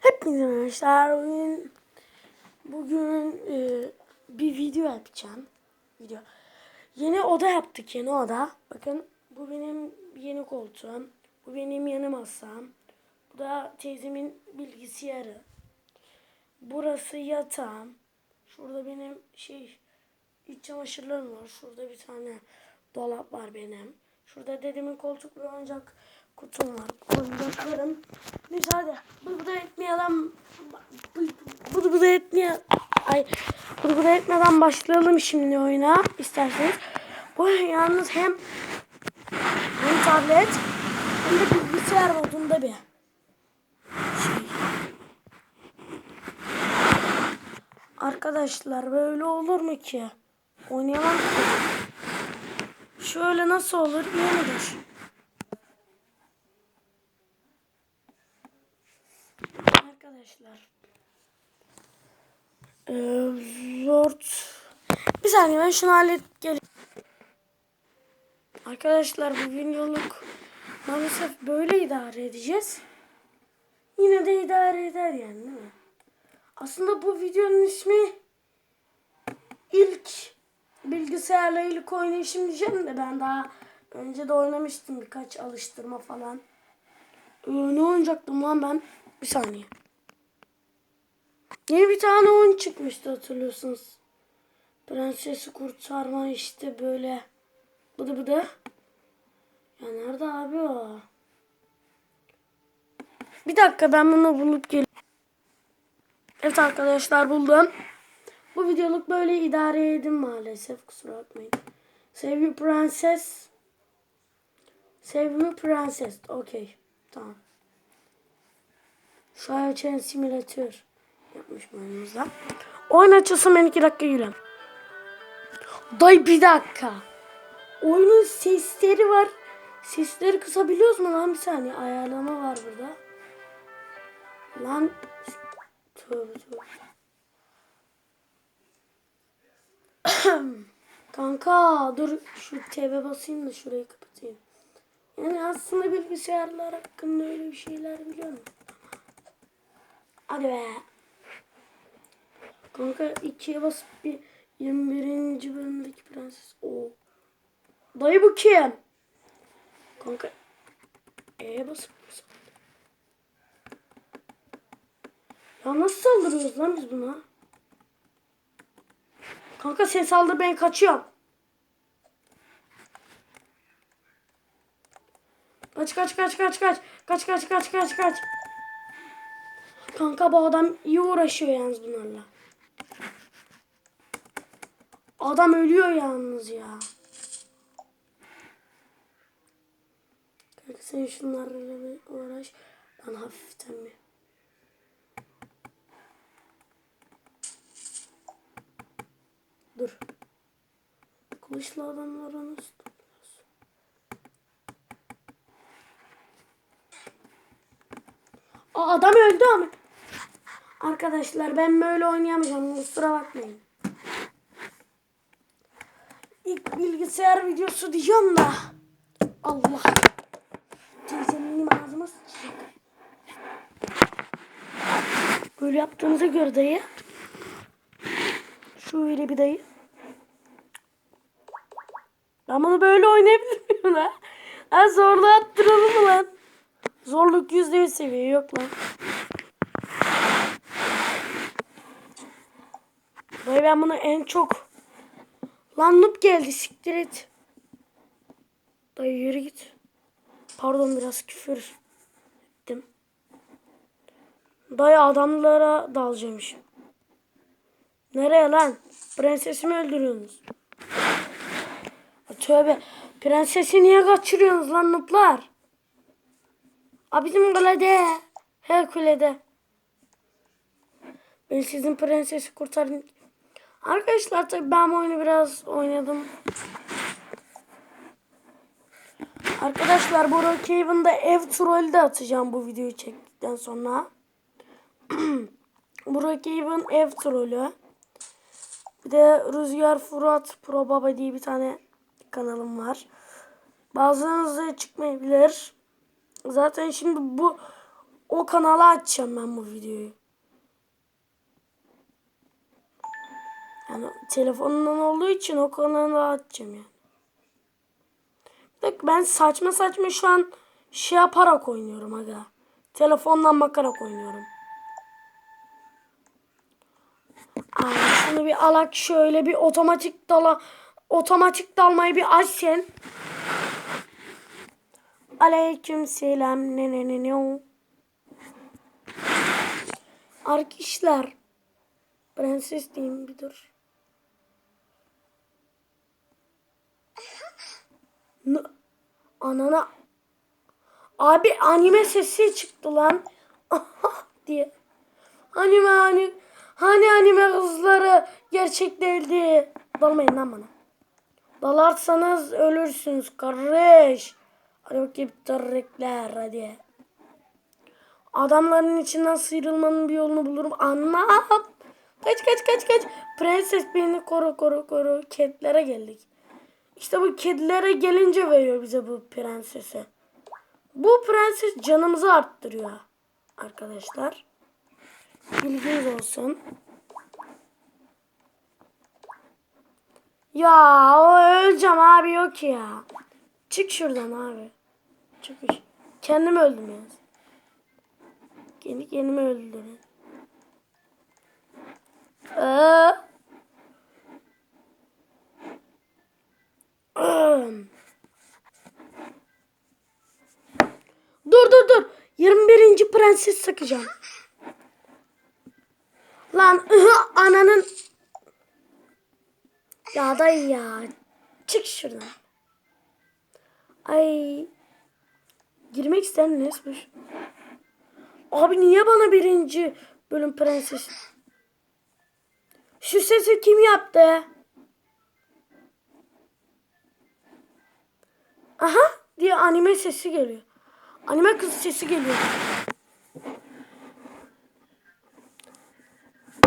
Hepinize arkadaşlar bugün bugün e, bir video yapacağım. Video. Yeni oda yaptık yeni oda. Bakın bu benim yeni koltuğum. Bu benim yeni masam. Bu da teyzemin bilgisayarı. Burası yatağım. Şurada benim şey iç çamaşırlarım var. Şurada bir tane dolap var benim. Şurada dedemin koltuk ve oyuncak kutum var. Oyuncaklarım. Müsaade. Bıdı bıdı etmeyelim. Bıdı bıdı etmeye Ay. Bıdı bıdı etmeden başlayalım şimdi oyuna. isterseniz. Bu yalnız hem hem tablet hem de bilgisayar modunda bir şey. Arkadaşlar böyle olur mu ki? Oynayamam. Şöyle nasıl olur? İyi midir? Arkadaşlar. Ee. Bir saniye ben şunu hallet gel. Arkadaşlar bu videoluk maalesef böyle idare edeceğiz. Yine de idare eder yani değil mi? Aslında bu videonun ismi ilk bilgisayarla ilk oynayışım diyeceğim de ben daha önce de oynamıştım birkaç alıştırma falan. Ee, ne oynayacaktım lan ben? Bir saniye. Yeni bir tane oyun çıkmıştı hatırlıyorsunuz. Prensesi kurtarma işte böyle bıdı bıdı. Ya nerede abi o? Bir dakika ben bunu bulup gel. Evet arkadaşlar buldum. Bu videoluk böyle idare edin maalesef kusura bakmayın. Save you princess. Save you princess. Okey. Tamam. Şu an açan simülatör yapmış oyunumuzda. Oyun açılsın ben iki dakika gülüm. Day bir dakika. Oyunun sesleri var. Sesleri kısabiliyoruz mu lan bir saniye. Ayarlama var burada. Lan tövbe tövbe. Kanka dur şu TV basayım da şurayı kapatayım. Yani aslında bilgisayarlar hakkında öyle bir şeyler biliyorum. Hadi be. Kanka ikiye basıp bir 21. bölümdeki prenses. O. Dayı bu kim? Kanka. E'ye basıp. Ya nasıl saldırıyoruz lan biz buna? Kanka sen saldır ben kaçıyorum. Kaç kaç kaç kaç kaç. Kaç kaç kaç kaç kaç. Kanka bu adam iyi uğraşıyor yalnız bunlarla. Adam ölüyor yalnız ya. Kanka sen şunlarla bir uğraş. Ben hafiften bir. Dur. Kılıçlı adamlara nasıl adam öldü ama. Arkadaşlar ben böyle oynayamayacağım. Kusura bakmayın. İlk bilgisayar videosu diyeceğim da. Allah. Teyzemin ağzıma sıçacak. Böyle yaptığınıza göre dayı. Şöyle bir dayı. Ben bunu böyle oynayabilir miyim lan? Ha zorluğu attıralım mı lan? Zorluk yüzde yüz seviye yok lan. Ben bunu en çok... Lan noob geldi siktir et. Dayı yürü git. Pardon biraz küfür ettim. Dayı adamlara dalacağım şimdi. Nereye lan? Prensesimi öldürüyorsunuz. Tövbe. Prensesi niye kaçırıyorsunuz lan nuplar? A bizim kulede. Her kulede. Ben sizin prensesi kurtardım. Arkadaşlar tabii ben bu oyunu biraz oynadım. Arkadaşlar bu Rockhaven'da ev trollü de atacağım bu videoyu çektikten sonra. bu Rockhaven ev trollü. Bir de Rüzgar Furat Pro diye bir tane kanalım var. Bazılarınıza çıkmayabilir. Zaten şimdi bu O kanala açacağım ben bu videoyu. Yani telefonundan olduğu için o kanala açacağım yani. Bak ben saçma saçma şu an şey yaparak oynuyorum aga. Telefondan bakarak oynuyorum. Ay, şunu bir alak şöyle bir otomatik dala otomatik dalmayı bir aç sen. Aleyküm selam ne ne ne ne. Arkadaşlar prenses diyeyim bir dur. Anana Abi anime sesi çıktı lan. diye. Anime hani hani anime kızları gerçek değildi. Dalmayın lan bana. Dalarsanız ölürsünüz kardeş. Hadi bakayım tarrekler hadi. Adamların içinden sıyrılmanın bir yolunu bulurum. Anlam. Kaç kaç kaç kaç. Prenses beni koru koru koru. Kedilere geldik. İşte bu kedilere gelince veriyor bize bu prensesi. Bu prenses canımızı arttırıyor arkadaşlar. Bilginiz olsun. Ya o öleceğim abi yok ya. Çık şuradan abi. Çık. Kendim öldüm ya. Kendi kendimi öldürdüm. Ee, Dur dur dur. 21. prenses sakacağım. Lan ananın. Ya dayı ya. Çık şuradan. Ay. Girmek isteyen nesmiş? Abi niye bana birinci bölüm prenses? Şu sesi kim yaptı? Aha diye anime sesi geliyor. Anime kız sesi geliyor.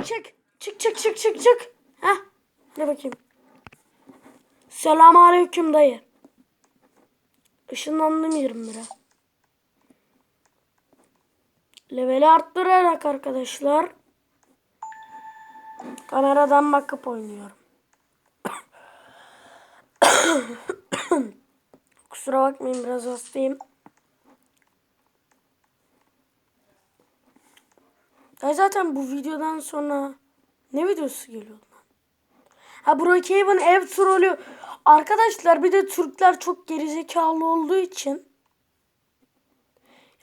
Çık. Çık çık çık çık çık. Heh. Ne bakayım. Selamun aleyküm dayı. Işınlandım 20 lira. Leveli arttırarak arkadaşlar. Kameradan bakıp oynuyorum. Kusura bakmayın biraz hastayım. Ya zaten bu videodan sonra ne videosu geliyor lan? Ha Brookhaven ev trolü. Arkadaşlar bir de Türkler çok gerizekalı olduğu için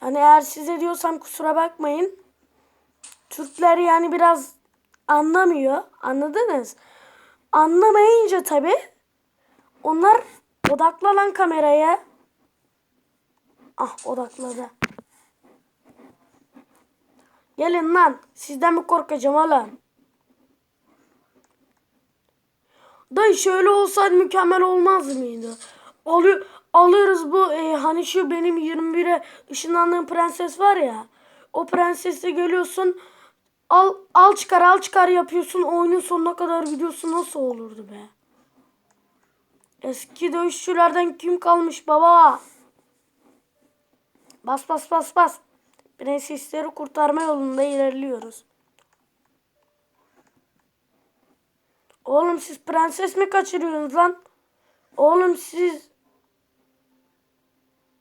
yani eğer size diyorsam kusura bakmayın. Türkler yani biraz anlamıyor. Anladınız? Anlamayınca tabi onlar odaklanan kameraya ah odakladı. Gelin lan. Sizden mi korkacağım oğlum? Dayı şöyle olsaydı mükemmel olmaz mıydı? Alıyor, alırız bu e, hani şu benim 21'e ışınlandığım prenses var ya. O prensesle geliyorsun. Al, al çıkar al çıkar yapıyorsun. Oyunun sonuna kadar gidiyorsun. Nasıl olurdu be? Eski dövüşçülerden kim kalmış baba? Bas bas bas bas. Prensesleri kurtarma yolunda ilerliyoruz. Oğlum siz prenses mi kaçırıyorsunuz lan? Oğlum siz